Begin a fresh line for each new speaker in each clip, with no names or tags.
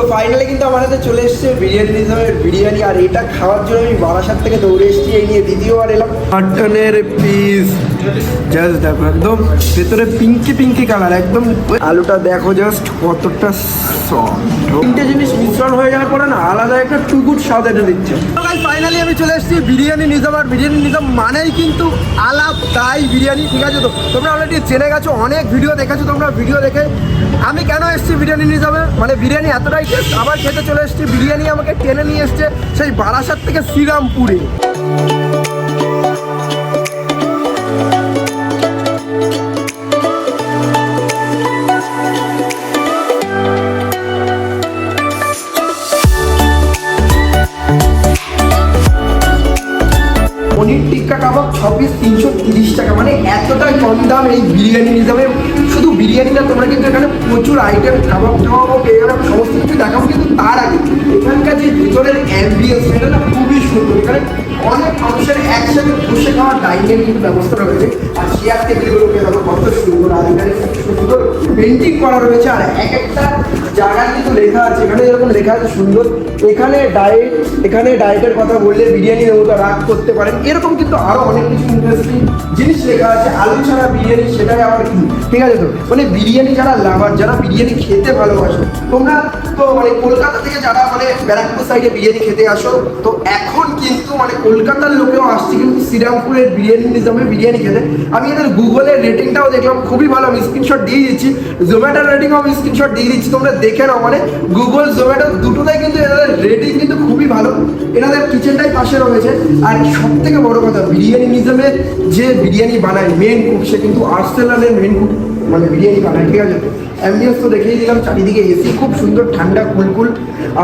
So finally কিন্তু আমার হাতে চলে এসছে বিরিয়ানি নিজামের বিরিয়ানি, আর এটা খাওয়ার জন্য আমি বারাসাত থেকে দৌড়ে এসেছি। এই নিয়ে দ্বিতীয়বার এলাম। পিস জাস্ট দেখো, একদম ভেতরে পিঙ্কি পিঙ্কি কালার একদম আলুটা দেখো জাস্ট কতটা সফট তিনটে জিনিস মিশ্রণ হয়ে যাওয়ার পরে না আলাদা একটা টু গুড স্বাদ এটা দিচ্ছে। ফাইনালি আমি চলে এসেছি, বিরিয়ানি নিজাম, আর বিরিয়ানি নিজাম মানেই কিন্তু আলাপ, তাই বিরিয়ানি, ঠিক আছে তো? তোমরা অলরেডি জেনে গেছো, অনেক ভিডিও দেখেছ তোমরা ভিডিও দেখে। আমি কেন এসেছি বিরিয়ানি নিজামে মানে বিরিয়ানি এতটাই টেস্ট আবার খেতে চলে এসেছি, বিরিয়ানি আমাকে টেনে নিয়ে এসছে সেই বারাসাত থেকে শ্রীরামপুরে। প্রচুর আইটেম কাবাব টাবাবও পেয়ে গেলাম সমস্ত কিছু দেখাবো, কিন্তু তার আগে এখানকার যে ভিতরের অ্যাম্বিয়েন্স সেটা না খুবই সুন্দর। এখানে অনেক মানুষের একসাথে বসে খাওয়ার ডাইনিং কিন্তু ব্যবস্থা রয়েছে। আর চেয়ার টেবিলগুলোকে দেখো কত সুন্দর এখানে সুন্দর পেন্টিং করা রয়েছে। আর এক একটা জায়গায় কিন্তু লেখা আছে, এখানে যেরকম লেখা আছে সুন্দর। এখানে ডায়েট এখানে ডায়েটের কথা বললে বিরিয়ানি দেবতা রাগ করতে পারেন। এরকম কিন্তু আরও অনেক কিছু ইন্টারেস্টিং জিনিস লেখা আছে। আলু ছাড়া বিরিয়ানি সেটাই আবার কি? ঠিক আছে তো? মানে বিরিয়ানি যারা লাভার যারা বিরিয়ানি খেতে ভালোবাসো, তোমরা তো মানে কলকাতা থেকে যারা মানে ব্যারাকপুর সাইডে বিরিয়ানি খেতে আসো, তো এখন কিন্তু মানে কলকাতার লোকেও আসছে কিন্তু শ্রীরামপুরের বিরিয়ানি নিজামে বিরিয়ানি খেতে। আমি এদের গুগলের রেটিংটাও দেখলাম, খুবই ভালো, আমি স্ক্রিনশট দিয়ে দিচ্ছি। জোম্যাটোর রেটিংও আমি স্ক্রিনশট দিয়ে দিচ্ছি, তোমরা দেখে নাও। মানে গুগল জোম্যাটো দুটোটাই কিন্তু এদের রেটিং কিন্তু খুবই ভালো। এনাদের কিচেনটাই পাশে রয়েছে। আর সব থেকে বড় কথা, বিরিয়ানি নিজামে যে বিরিয়ানি বানায় মেন কুক সে কিন্তু আর্সেলালের মেন কুক মানে বিরিয়ানি বানায়, ঠিক আছে? অ্যাম্বিয়েন্স তো দেখেই দিলাম, চারিদিকে এসি খুব সুন্দর ঠান্ডা কুলকুল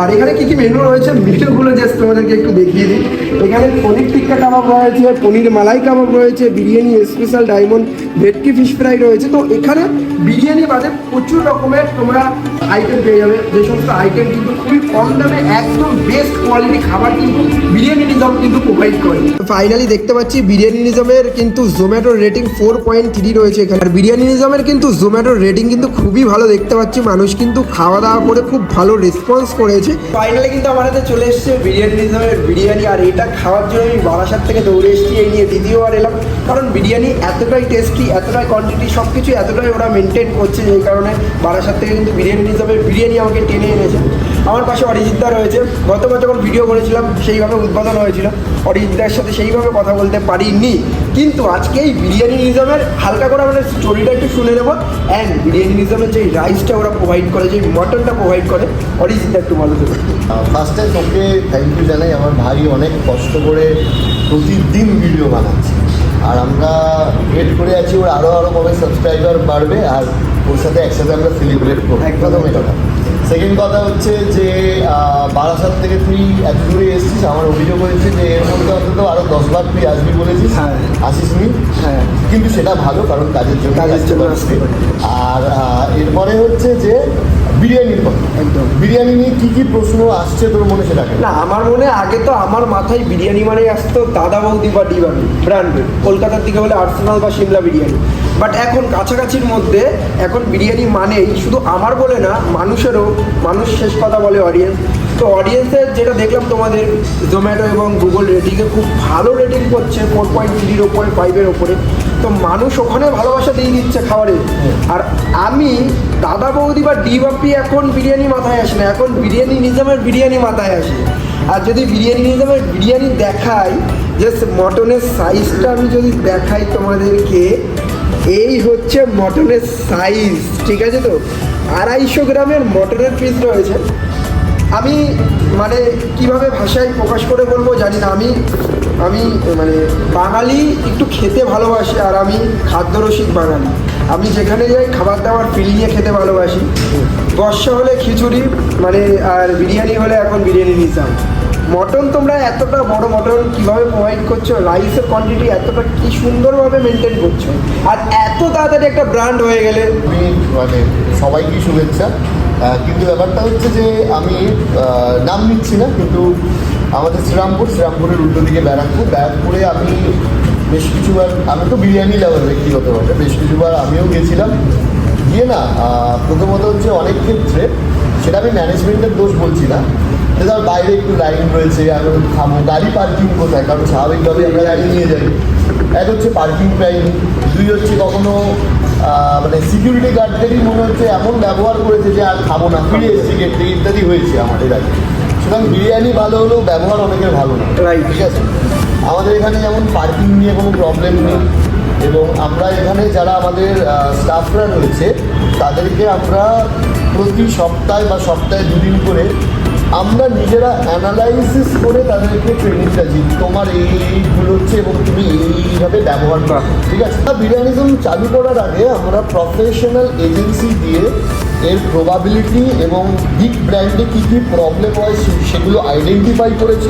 আর এখানে কি কি মেনু রয়েছে? মেনুগুলো জাস্ট তোমাদেরকে একটু দেখিয়ে দিই। এখানে পনির টিক্কা কাবাব রয়েছে, পনির মালাই কাবাব রয়েছে, biryani special diamond bhetki fish fry রয়েছে। তো এখানে বিরিয়ানি বাদে প্রচুর রকমের তোমরা আইটেম পেয়ে যাবে। যে সমস্ত আইটেম কিন্তু খুবই কম দামে একদম বেস্ট কোয়ালিটি খাবার কিন্তু বিরিয়ানি নিজাম কিন্তু প্রোভাইড করে। ফাইনালি দেখতে পাচ্ছি বিরিয়ানি নিজামের কিন্তু জোম্যাটোর রেটিং ফোর পয়েন্ট থ্রি রয়েছে এখানে। আর বিরিয়ানি নিজামের কিন্তু জোম্যাটোর রেটিং কিন্তু খুবই ভালো দেখতে পাচ্ছি। মানুষ কিন্তু খাওয়া দাওয়া করে খুব ভালো রেসপন্স করেছে। ফাইনালি কিন্তু আমার হাতে চলে এসেছে বিরিয়ানি নিজামের বিরিয়ানি। আর এটা খাওয়ার জন্য আমি বারাসাত থেকে দৌড়ে এসেছি। এই নিয়ে দ্বিতীয়বার এলাম। কারণ বিরিয়ানি এতটাই টেস্টি এতটাই কোয়ান্টিটি সব কিছু এতটাই ওরা মেনটেন করছে যেই কারণে বারাসাত থেকে কিন্তু বিরিয়ানি নিজামের বিরিয়ানি আমাকে টেনে এনেছে। আমার পাশে অরিজিৎদা রয়েছে। গতবার যখন ভিডিও করেছিলাম, সেইভাবে উদ্বোধন হয়েছিল। অরিজিৎদার সাথে সেইভাবে কথা বলতে পারিনি। কিন্তু আজকে এই বিরিয়ানি নিজামের হালকা করে আমাদের স্টোরিটা একটু শুনে নেব। অ্যান্ড বিরিয়ানি নিজামের যে রাইসটা ওরা প্রোভাইড করে, যে মটনটা প্রোভাইড করে, অরিজিৎদা একটু ভালো দেবে
ফার্স্টে তোকে থ্যাংক ইউ জানাই। আমার ভাই অনেক কষ্ট করে প্রতিদিন ভিডিও বানাচ্ছে। আর আমরা ওয়েট করে আছি ওর আরও আরও কবে সাবস্ক্রাইবার বাড়বে আর ওর সাথে একসাথে আমরা সেলিব্রেট করব
একদম।
কথা সেকেন্ড কথা হচ্ছে যে বারাসাত থেকে তুই এত দূরে এসেছিস আমার অভিযোগ হয়েছে যে এর মধ্যে অন্তত আরও দশ বার তুই আসবি বলেছিস
হ্যাঁ।
আসিস নি
হ্যাঁ।
কিন্তু সেটা ভালো কারণ কাজের জন্য আসতে
পারি।
আর এরপরে হচ্ছে যে বিরিয়ানির কথা।
একদম।
বিরিয়ানি নিয়ে কী কী প্রশ্ন আসছে তোর মনে সেটা
না আমার মনে আগে তো আমার মাথায় বিরিয়ানি মানে আসতো দাদা বৌদি বা ডিবানি ব্র্যান্ডেড কলকাতার দিকে বলে আর্সেনাল বা সিমলা বিরিয়ানি। বাট এখন কাছাকাছির মধ্যে এখন বিরিয়ানি মানেই শুধু আমার বলে না মানুষেরও মানুষ শেষ কথা বলে অডিয়েন্স তো অডিয়েন্সের যেটা দেখলাম তোমাদের জোম্যাটো এবং গুগল রেটিংয়ে খুব ভালো রেটিং করছে ফোর পয়েন্ট থ্রির ওপরে ফাইভের ওপরে। তো মানুষ ওখানে ভালোবাসা দিয়ে দিচ্ছে খাবারে। আর আমি দাদা বৌদি বা ডিবাপি এখন বিরিয়ানি মাথায় আসে না এখন বিরিয়ানি নিজামের বিরিয়ানি মাথায় আসে। আর যদি বিরিয়ানি নিজামের বিরিয়ানি দেখাই যে মটনের সাইজটা আমি যদি দেখাই তোমাদেরকে এই হচ্ছে মটনের সাইজ ঠিক আছে তো? আড়াইশো গ্রামের মটনের পিস রয়েছে। আমি মানে কীভাবে ভাষায় প্রকাশ করে বলব জানি না। আমি আমি মানে বাঙালি একটু খেতে ভালোবাসি আর আমি খাদ্যরসিক বাঙালি। আমি যেখানে যাই খাবার দাবার ফিলিংয়ে খেতে ভালোবাসি। বর্ষা হলে খিচুড়ি মানে আর বিরিয়ানি হলে এখন বিরিয়ানি নিতাম মটন তোমরা এতটা বড় মটন কীভাবে প্রোভাইড করছ? রাইসের কোয়ান্টিটি এতটা কি সুন্দরভাবে মেনটেন করছ? আর এত তাড়াতাড়ি একটা ব্র্যান্ড হয়ে গেলে
মানে সবাইকে শুভেচ্ছা। কিন্তু ব্যাপারটা হচ্ছে যে আমি নাম নিচ্ছি না, কিন্তু আমাদের শ্রীরামপুর, শ্রীরামপুরের উল্টো দিকে ব্যারাকপুর। ব্যারাকপুরে আমি বেশ কিছুবার, আমি তো বিরিয়ানি লাভার ব্যক্তিগতভাবে, বেশ কিছুবার আমিও গেছিলাম। গিয়ে না প্রথমত হচ্ছে অনেক ক্ষেত্রে সেটা আমি ম্যানেজমেন্টের দোষ বলছি না। যে ধর বাইরে একটু লাইন রয়েছে, আমি খাব গাড়ি পার্কিং কোথায়? কারণ স্বাভাবিকভাবে আমরা গাড়ি নিয়ে যাই। এক হচ্ছে পার্কিং টাইম দুই হচ্ছে কখনো মানে সিকিউরিটি গার্ডদেরই মনে হচ্ছে এমন ব্যবহার করেছে যে আর খাব না ফিরে এসছি গেট থেকে ইত্যাদি হয়েছে আমাদের আগে সুতরাং বিরিয়ানি ভালো হলেও ব্যবহার অনেকের ভালো না ঠিক আছে? আমাদের এখানে যেমন পার্কিং নিয়ে কোনো প্রবলেম নেই এবং আমরা এখানে যারা আমাদের স্টাফরা রয়েছে তাদেরকে আমরা প্রতি সপ্তাহে বা সপ্তাহে দুদিন করে আমরা নিজেরা অ্যানালাইসিস করে তাদেরকে ট্রেনিংটা দিই। তোমার এইগুলো হচ্ছে এবং তুমি এইভাবে ব্যবহার করো ঠিক আছে? তা বিরিয়ানিজম চালু করার আগে আমরা প্রফেশনাল এজেন্সি দিয়ে এর প্রবাবিলিটি এবং বিগ ব্র্যান্ডে কী কী প্রবলেম হয় সে- সেগুলো আইডেন্টিফাই করেছি।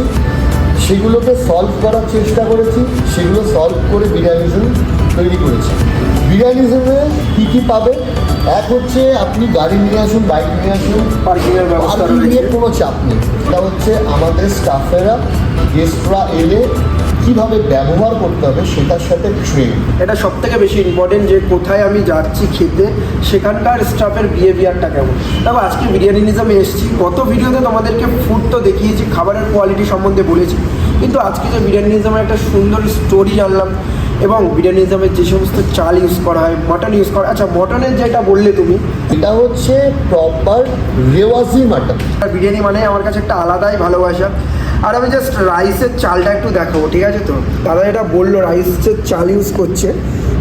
সেগুলোকে সলভ করার চেষ্টা করেছি। সেগুলো সলভ করে বিরিয়ানিজম তৈরি করেছি। বিরিয়ানিজমে কী কী পাবে? এক হচ্ছে আপনি গাড়ি নিয়ে আসুন বাইক নিয়ে আসুন।
পার্কিংয়ের ব্যবস্থা
পার্কিং নিয়ে কোনো চাপ নেই। এটা হচ্ছে আমাদের স্টাফেরা গেস্টরা এলে কীভাবে ব্যবহার করতে হবে সেটার সাথে ট্রেন
এটা সব থেকে বেশি ইম্পর্টেন্ট যে কোথায় আমি যাচ্ছি খেতে সেখানকার স্টাফের বিহেভিয়ারটা কেমন। দেখো আজকে বিরিয়ানি নিজামে এসেছি। গত ভিডিওতে তোমাদেরকে ফুড তো দেখিয়েছি খাবারের কোয়ালিটি সম্বন্ধে বলেছি। কিন্তু আজকে যে বিরিয়ানি নিজামের একটা সুন্দর স্টোরি জানলাম এবং বিরিয়ানি নিজামের যে সমস্ত চাল ইউজ করা হয় মটন ইউজ করা আচ্ছা মটনের যেটা বললে তুমি
এটা হচ্ছে প্রপার রেওয়াজি মাটন
আর বিরিয়ানি মানে আমার কাছে একটা আলাদাই ভালোবাসা। আর আমি জাস্ট রাইসের চালটা একটু দেখাবো ঠিক আছে তো? দাদা এটা বলল রাইসের চাল ইউজ করছে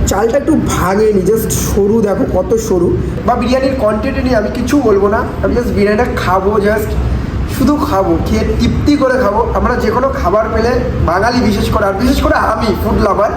চালটা একটু ভাঙেনি জাস্ট সরু দেখো কত সরু। বা বিরিয়ানির কোয়ান্টিটি নিয়ে আমি কিছু বলব না আমি জাস্ট বিরিয়ানিটা খাব জাস্ট শুধু খাব খেয়ে তৃপ্তি করে খাব। আমরা যে কোনো খাবার পেলে বাঙালি বিশেষ করে আর বিশেষ করে আমি ফুড লাভার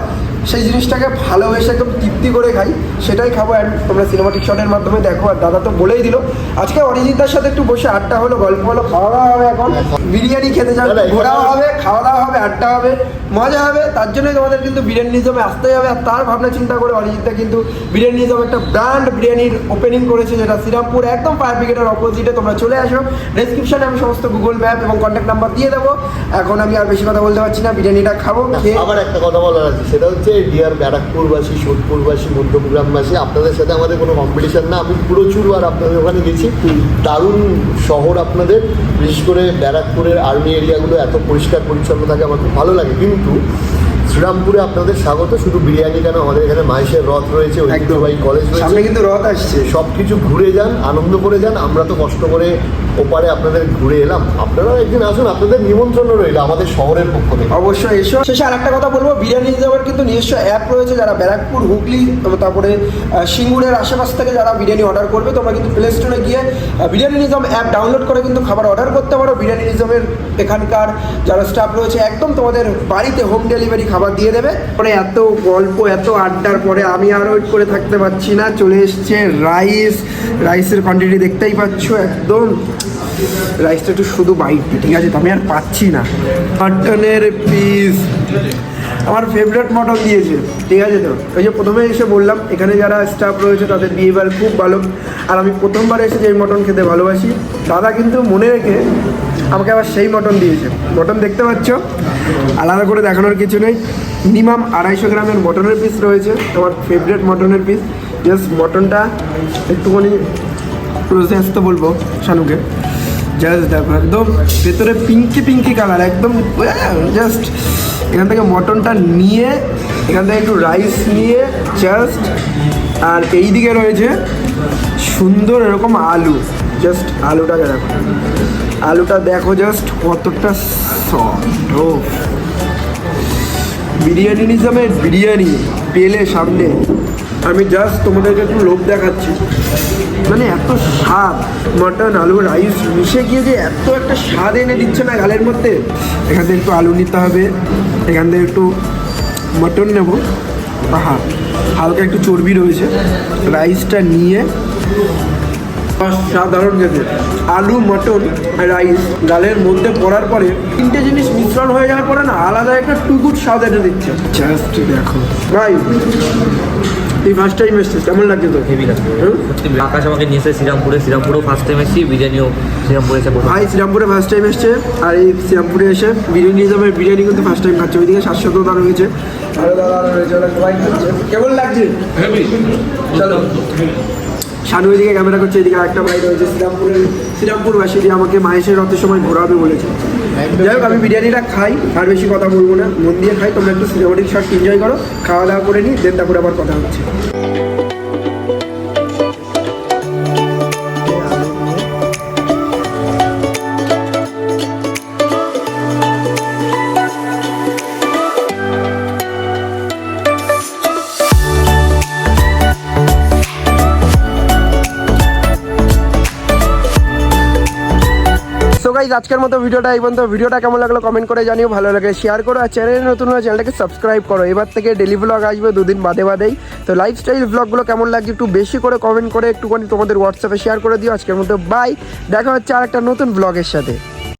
সেই জিনিসটাকে ভালোবেসে একদম তৃপ্তি করে খাই সেটাই খাব অ্যান্ড তোমরা সিনেমাটিক শটের মাধ্যমে দেখো আর দাদা তো বলেই দিল। আজকে অরিজিৎদার সাথে একটু বসে আড্ডা হলো গল্প হলো খাওয়া দাওয়া হবে এখন। বিরিয়ানি খেতে যাবে
এখানে-
ঘোরাও হবে খাওয়া দাওয়া হবে আড্ডা হবে মজা হবে তার জন্যই তোমাদের কিন্তু বিরিয়ানি নিজমে আসতেই হবে আর তার ভাবনা চিন্তা করে অরিজিৎদা কিন্তু বিরিয়ানি নিজম একটা ব্র্যান্ড বিরিয়ানির ওপেনিং করেছে যেটা শ্রীরামপুর একদম ফায়ার ব্রিগেডের অপোজিটে তোমরা চলে আসো। ডেসক্রিপশনে আমি সমস্ত গুগল ম্যাপ এবং কন্ট্যাক্ট নাম্বার দিয়ে দেবো। এখন আমি আর বেশি কথা বলতে পারছি না বিরিয়ানিটা খাব
আবার একটা কথা বলার আছে সেটা হচ্ছে ডিয়ার ব্যারাকপুরবাসী, সোদপুরবাসী মধ্যমগ্রামবাসী আপনাদের সাথে আমাদের কোনো কম্পিটিশান না। আমি প্রচুর আর আপনাদের ওখানে গেছি। দারুণ শহর আপনাদের। বিশেষ করে ব্যারাকপুরের আর্মি এরিয়াগুলো এত পরিষ্কার পরিচ্ছন্ন থাকে, আমার খুব ভালো লাগে। কিন্তু শ্রীরামপুরে আপনাদের স্বাগত। শুধু বিরিয়ানি কেন? আমাদের এখানে মাহেশের রথ রয়েছে ঐতিহ্যবাহী কলেজ
সামনে
রয়েছে
কিন্তু রথ আসছে।
সব কিছু ঘুরে যান আনন্দ করে যান। আমরা তো কষ্ট করে ওপারে আপনাদের ঘুরে এলাম। আপনারাও একদিন আসুন আপনাদের নিমন্ত্রণ রইল আমাদের শহরের পক্ষ থেকে।
অবশ্যই এসো। শেষে আর একটা কথা বলব বিরিয়ানি নিজামের কিন্তু নিজস্ব অ্যাপ রয়েছে যারা ব্যারাকপুর হুগলি তারপরে সিঙ্গুরের আশেপাশ থেকে যারা বিরিয়ানি অর্ডার করবে তোমরা কিন্তু প্লে স্টোরে গিয়ে বিরিয়ানি নিজাম অ্যাপ ডাউনলোড করে কিন্তু খাবার অর্ডার করতে পারো। বিরিয়ানি নিজামের এখানকার যারা স্টাফ রয়েছে একদম তোমাদের বাড়িতে হোম ডেলিভারি খাবার দিয়ে দেবে। পরে এত গল্প, এত আড্ডার পরে আমি আর ওয়েট করে থাকতে পারছি না। চলে এসছে রাইস। রাইসের কোয়ান্টিটি দেখতেই পাচ্ছ একদম। রাইসটা একটু শুধু বাইট ঠিক আছে? আমি আর পাচ্ছি না। মাটনের পিস আমার ফেভারিট মটন দিয়েছে, ঠিক আছে তো? ওই যে প্রথমে এসে বললাম, এখানে যারা স্টাফ রয়েছে, তাদের বিহেভিয়ার খুব ভালো। আর আমি প্রথমবার এসে যে মটন খেতে ভালোবাসি, দাদা কিন্তু মনে রেখে আমাকে আবার সেই মটন দিয়েছে। মটন দেখতে পাচ্ছ? আলাদা করে দেখানোর কিছু নেই। মিনিমাম আড়াইশো গ্রামের মটনের পিস রয়েছে, তোমার ফেভারিট মটনের পিস জাস্ট মটনটা একটুখানি প্রসেস তো বলব শানুকে। জাস্ট দেখো, একদম ভেতরে পিঙ্কি পিঙ্কি কালার একদম জাস্ট এখান থেকে মটনটা নিয়ে, এখান থেকে একটু রাইস নিয়ে জাস্ট আর এই দিকে রয়েছে সুন্দর এরকম আলু। জাস্ট আলুটাকে দেখো। আলুটা দেখো জাস্ট কতটা সফট বিরিয়ানি নিজামের বিরিয়ানি, পেলে সামনে। আমি জাস্ট তোমাদেরকে একটু লোভ দেখাচ্ছি। মানে এত স্বাদ মটন আলু রাইস মিশে গিয়ে যে এত একটা স্বাদ এনে দিচ্ছে না গালের মধ্যে। এখান থেকে একটু আলু নিতে হবে, এখান থেকে একটু মটন নেব। আহা, হালকা একটু চর্বি রয়েছে। রাইসটা নিয়ে সাধারণ খেতে আলু মটন রাইস ডালের মধ্যে পড়ার পরে তিনটে জিনিস মিশ্রণ হয়ে যাওয়ার পরে না আলাদা একটা টুকুট স্বাদ এনে দিচ্ছে। জাস্ট দেখো। ভাই এই ফার্স্ট টাইম এসছিস কেমন লাগছে তো
হেভি লাগে
হুম?
সত্যি আকাশ আমাকে নিয়ে এসে শ্রীরামপুরে। শ্রীরামপুরেও ফার্স্ট টাইম এসেছি বিরিয়ানিও শ্রীরামপুরে এসে
ভাই শ্রীরামপুরে ফার্স্ট টাইম এসছে আর এই শ্রীরামপুরে এসে বিরিয়ানি হিসাবে বিরিয়ানি কিন্তু ফার্স্ট টাইম খাচ্ছে। ওইদিকে রয়েছে আরও দাদা রয়েছে ওরা সবাই খাচ্ছে। কেমন লাগছে? চলো। শানু এদিকে ক্যামেরা করছে এদিকে একটা ভাই রয়েছে শ্রীরামপুরের শ্রীরামপুরবাসী দিয়ে আমাকে মাহেশের রথের সময় ঘোরাবে বলেছে। যাই হোক আমি বিরিয়ানিটা খাই আর বেশি কথা বলব না মন দিয়ে খাই তোমরা একটু সিনেমাটিক শট এনজয় করো খাওয়া দাওয়া করে নিই দেন তারপরে আবার কথা হচ্ছে। গাইজ আজকের মতো ভিডিওটা এই পর্যন্ত। ভিডিওটা কেমন লাগল কমেন্ট করে জানিও, ভালো লাগে শেয়ার করো, আর চ্যানেলে নতুন হলে চ্যানেলটাকে সাবস্ক্রাইব করো। এবার থেকে ডেলি ব্লগ আসবে দুদিন বাদে বাদেই। তো লাইফস্টাইল ব্লগগুলো কেমন লাগছে একটু বেশি করে কমেন্ট করে একটুখানি তোমাদের হোয়াটসঅ্যাপে শেয়ার করে দিও। আজকের মতো বাই দেখা হচ্ছে আর একটা নতুন ব্লগের সাথে।